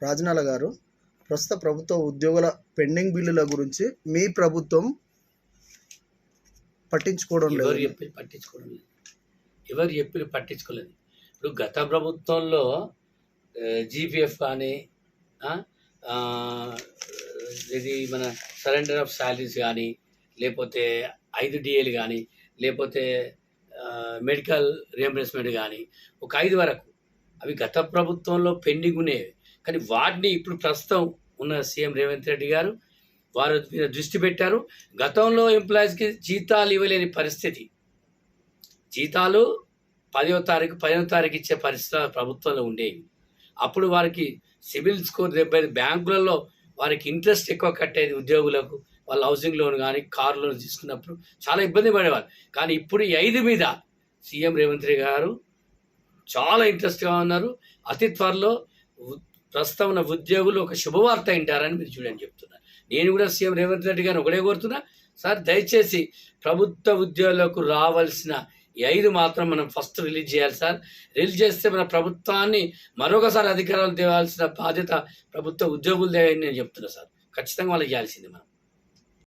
రాజనాల గారు ప్రస్తుత ప్రభుత్వ ఉద్యోగుల పెండింగ్ బిల్లుల గురించి మీ ప్రభుత్వం పట్టించుకోవడం ఎవరు చెప్పి పట్టించుకోవడం లేదు. ఎవరు చెప్పి పట్టించుకోలేదు. ఇప్పుడు గత ప్రభుత్వంలో జీపీఎఫ్ కానీ ఇది మన సరెండర్ ఆఫ్ శాలరీస్ కానీ లేకపోతే ఐదు డిఏలు కానీ లేకపోతే మెడికల్ రియంబర్స్మెంట్ కానీ ఒక ఐదు వరకు అవి గత ప్రభుత్వంలో పెండింగ్ ఉండేవి కానీ వాటిని ఇప్పుడు ప్రస్తుతం ఉన్న సీఎం రేవంత్ రెడ్డి గారు వారు మీద దృష్టి పెట్టారు. గతంలో ఎంప్లాయీస్కి జీతాలు ఇవ్వలేని పరిస్థితి. జీతాలు పదో తారీఖు పదో తారీఖు ఇచ్చే పరిస్థితులు ప్రభుత్వంలో ఉండేవి. అప్పుడు వారికి సిబిల్ స్కోర్ దెబ్బ బ్యాంకులలో వారికి ఇంట్రెస్ట్ ఎక్కువ కట్టేది ఉద్యోగులకు వాళ్ళ హౌసింగ్ లోన్ కానీ కార్ లోన్ తీసుకున్నప్పుడు చాలా ఇబ్బంది పడేవారు. కానీ ఇప్పుడు ఈ ఐదు మీద సీఎం రేవంత్ రెడ్డి గారు చాలా ఇంట్రెస్ట్గా ఉన్నారు. అతి త్వరలో ప్రస్తుతం ఉన్న ఉద్యోగులు ఒక శుభవార్త వింటారని మీరు చూడండి చెప్తున్నారు నేను కూడా సీఎం రేవంత్ రెడ్డి గారిని ఒకటే కోరుతున్నా. సార్ దయచేసి ప్రభుత్వ ఉద్యోగులకు రావాల్సిన ఈ ఐదు మాత్రం మనం ఫస్ట్ రిలీజ్ చేయాలి సార్. రిలీజ్ చేస్తే మన ప్రభుత్వాన్ని మరొకసారి అధికారాలు తేవాల్సిన బాధ్యత ప్రభుత్వ ఉద్యోగులదే అని నేను చెప్తున్నా సార్. ఖచ్చితంగా వాళ్ళకి చేయాల్సింది మనం.